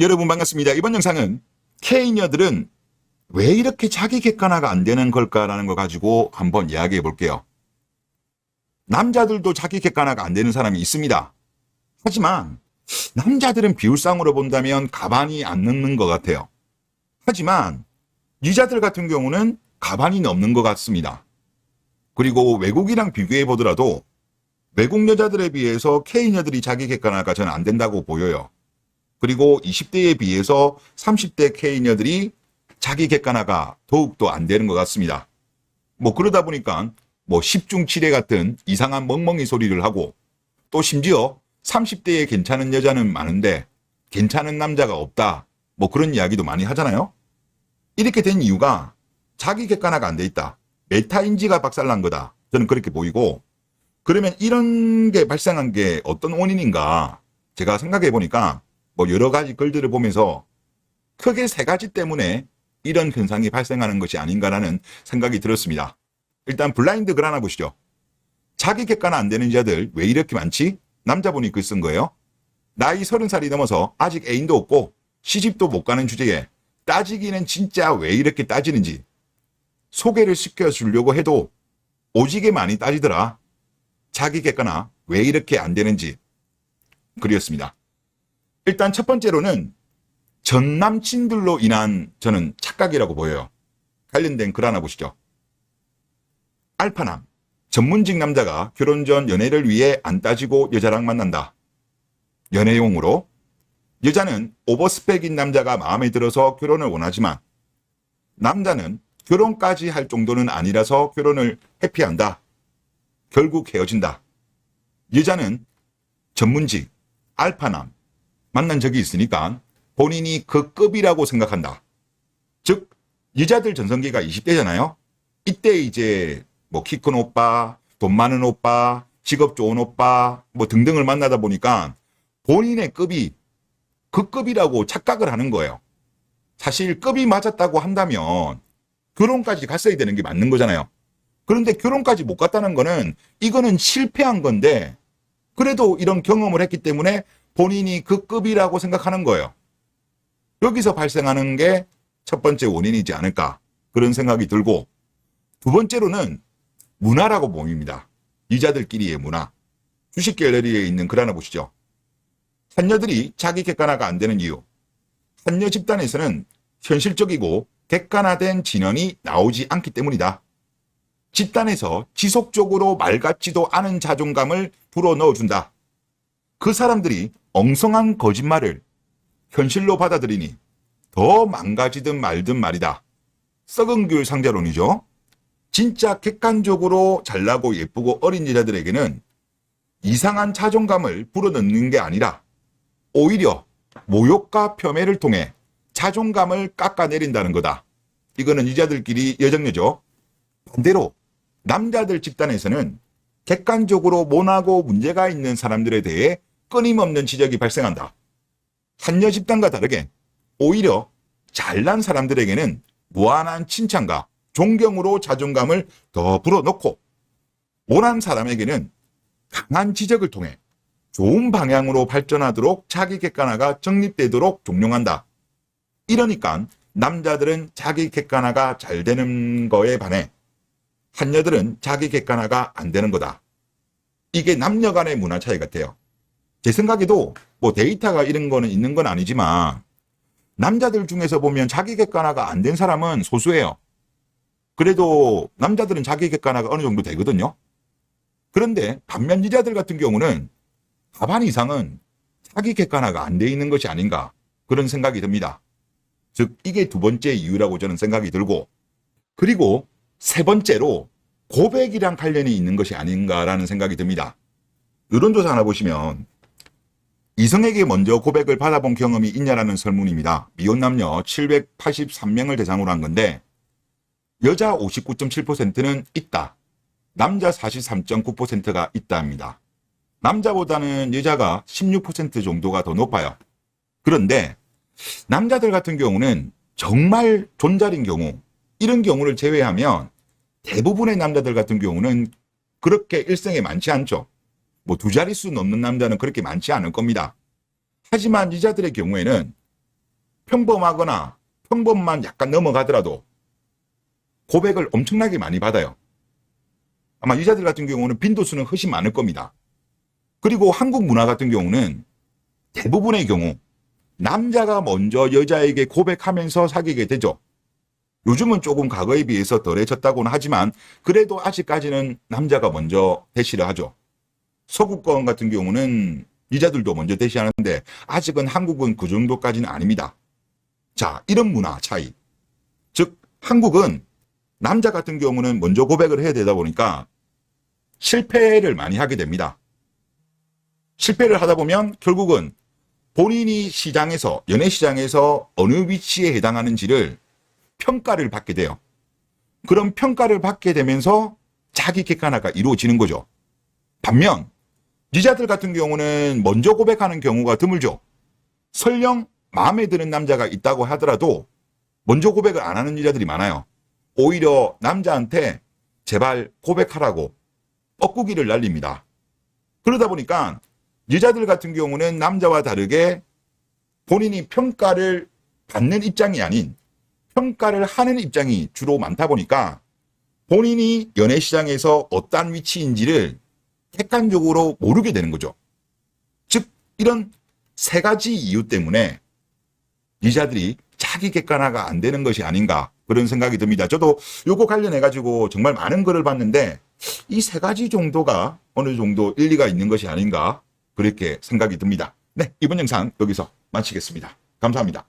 여러분 반갑습니다. 이번 영상은 K녀들은 왜 이렇게 자기 객관화가 안 되는 걸까라는 거 가지고 한번 이야기해 볼게요. 남자들도 자기 객관화가 안 되는 사람이 있습니다. 하지만 남자들은 비율상으로 본다면 가만히 안 넣는 것 같아요. 하지만 여자들 같은 경우는 가만히 넘는 것 같습니다. 그리고 외국이랑 비교해 보더라도 외국 여자들에 비해서 K녀들이 자기 객관화가 저는 안 된다고 보여요. 그리고 20대에 비해서 30대 K녀들이 자기 객관화가 더욱더 안 되는 것 같습니다. 뭐 그러다 보니까 뭐 10중 7회 같은 이상한 멍멍이 소리를 하고 또 심지어 30대에 괜찮은 여자는 많은데 괜찮은 남자가 없다. 뭐 그런 이야기도 많이 하잖아요. 이렇게 된 이유가 자기 객관화가 안 돼 있다. 메타인지가 박살난 거다. 저는 그렇게 보이고 그러면 이런 게 발생한 게 어떤 원인인가 제가 생각해 보니까 뭐 여러 가지 글들을 보면서 크게 세 가지 때문에 이런 현상이 발생하는 것이 아닌가라는 생각이 들었습니다. 일단 블라인드 글 하나 보시죠. 자기 객관화 안 되는 여자들 왜 이렇게 많지? 남자분이 글 쓴 거예요. 나이 서른 살이 넘어서 아직 애인도 없고 시집도 못 가는 주제에 따지기는 진짜 왜 이렇게 따지는지 소개를 시켜주려고 해도 오지게 많이 따지더라. 자기 객관화 왜 이렇게 안 되는지 글이었습니다. 일단 첫 번째로는 전 남친들로 인한 저는 착각이라고 보여요. 관련된 글 하나 보시죠. 알파남, 전문직 남자가 결혼 전 연애를 위해 안 따지고 여자랑 만난다. 연애용으로 여자는 오버스펙인 남자가 마음에 들어서 결혼을 원하지만 남자는 결혼까지 할 정도는 아니라서 결혼을 회피한다. 결국 헤어진다. 여자는 전문직, 알파남, 만난 적이 있으니까 본인이 그 급이라고 생각한다. 즉, 여자들 전성기가 20대잖아요? 이때 이제 뭐 키 큰 오빠, 돈 많은 오빠, 직업 좋은 오빠, 뭐 등등을 만나다 보니까 본인의 급이 그 급이라고 착각을 하는 거예요. 사실 급이 맞았다고 한다면 결혼까지 갔어야 되는 게 맞는 거잖아요. 그런데 결혼까지 못 갔다는 거는 이거는 실패한 건데 그래도 이런 경험을 했기 때문에 본인이 그 급이라고 생각하는 거예요. 여기서 발생하는 게 첫 번째 원인이지 않을까 그런 생각이 들고 두 번째로는 문화라고 보입니다. 이자들끼리의 문화. 주식 갤러리에 있는 글 하나 보시죠. 한녀들이 자기 객관화가 안 되는 이유. 한녀 집단에서는 현실적이고 객관화된 진언이 나오지 않기 때문이다. 집단에서 지속적으로 말 같지도 않은 자존감을 불어 넣어준다. 그 사람들이 엉성한 거짓말을 현실로 받아들이니 더 망가지든 말든 말이다. 썩은 귤 상자론이죠. 진짜 객관적으로 잘나고 예쁘고 어린 여자들에게는 이상한 자존감을 불어넣는 게 아니라 오히려 모욕과 폄훼를 통해 자존감을 깎아내린다는 거다. 이거는 여자들끼리 여정녀죠. 반대로 남자들 집단에서는 객관적으로 모나고 문제가 있는 사람들에 대해 끊임없는 지적이 발생한다. 한여 집단과 다르게 오히려 잘난 사람들에게는 무한한 칭찬과 존경으로 자존감을 더 불어넣고 못난 사람에게는 강한 지적을 통해 좋은 방향으로 발전하도록 자기 객관화가 정립되도록 종용한다. 이러니까 남자들은 자기 객관화가 잘 되는 거에 반해 한여들은 자기 객관화가 안 되는 거다. 이게 남녀 간의 문화 차이 같아요. 제 생각에도 뭐 데이터가 이런 거는 있는 건 아니지만 남자들 중에서 보면 자기 객관화가 안 된 사람은 소수예요. 그래도 남자들은 자기 객관화가 어느 정도 되거든요. 그런데 반면 여자들 같은 경우는 과반 이상은 자기 객관화가 안 돼 있는 것이 아닌가 그런 생각이 듭니다. 즉 이게 두 번째 이유라고 저는 생각이 들고 그리고 세 번째로 고백이랑 관련이 있는 것이 아닌가라는 생각이 듭니다. 여론조사 하나 보시면 이성에게 먼저 고백을 받아본 경험이 있냐라는 설문입니다. 미혼 남녀 783명을 대상으로 한 건데 여자 59.7%는 있다. 남자 43.9%가 있다 합니다. 남자보다는 여자가 16% 정도가 더 높아요. 그런데 남자들 같은 경우는 정말 존잘인 경우 이런 경우를 제외하면 대부분의 남자들 같은 경우는 그렇게 일생에 많지 않죠. 뭐 두 자릿수 넘는 남자는 그렇게 많지 않을 겁니다. 하지만 여자들의 경우에는 평범하거나 평범만 약간 넘어가더라도 고백을 엄청나게 많이 받아요. 아마 여자들 같은 경우는 빈도수는 훨씬 많을 겁니다. 그리고 한국 문화 같은 경우는 대부분의 경우 남자가 먼저 여자에게 고백하면서 사귀게 되죠. 요즘은 조금 과거에 비해서 덜해졌다고는 하지만 그래도 아직까지는 남자가 먼저 대시를 하죠. 서구권 같은 경우는 여자들도 먼저 대시하는데 아직은 한국은 그 정도까지는 아닙니다. 자, 이런 문화 차이. 즉, 한국은 남자 같은 경우는 먼저 고백을 해야 되다 보니까 실패를 많이 하게 됩니다. 실패를 하다 보면 결국은 본인이 시장에서, 연애 시장에서 어느 위치에 해당하는지를 평가를 받게 돼요. 그런 평가를 받게 되면서 자기 객관화가 이루어지는 거죠. 반면, 여자들 같은 경우는 먼저 고백하는 경우가 드물죠. 설령 마음에 드는 남자가 있다고 하더라도 먼저 고백을 안 하는 여자들이 많아요. 오히려 남자한테 제발 고백하라고 뻐꾸기를 날립니다. 그러다 보니까 여자들 같은 경우는 남자와 다르게 본인이 평가를 받는 입장이 아닌 평가를 하는 입장이 주로 많다 보니까 본인이 연애 시장에서 어떠한 위치인지를 객관적으로 모르게 되는 거죠. 즉, 이런 세 가지 이유 때문에 여자들이 자기 객관화가 안 되는 것이 아닌가 그런 생각이 듭니다. 저도 요거 관련해 가지고 정말 많은 글을 봤는데 이 세 가지 정도가 어느 정도 일리가 있는 것이 아닌가 그렇게 생각이 듭니다. 네, 이번 영상 여기서 마치겠습니다. 감사합니다.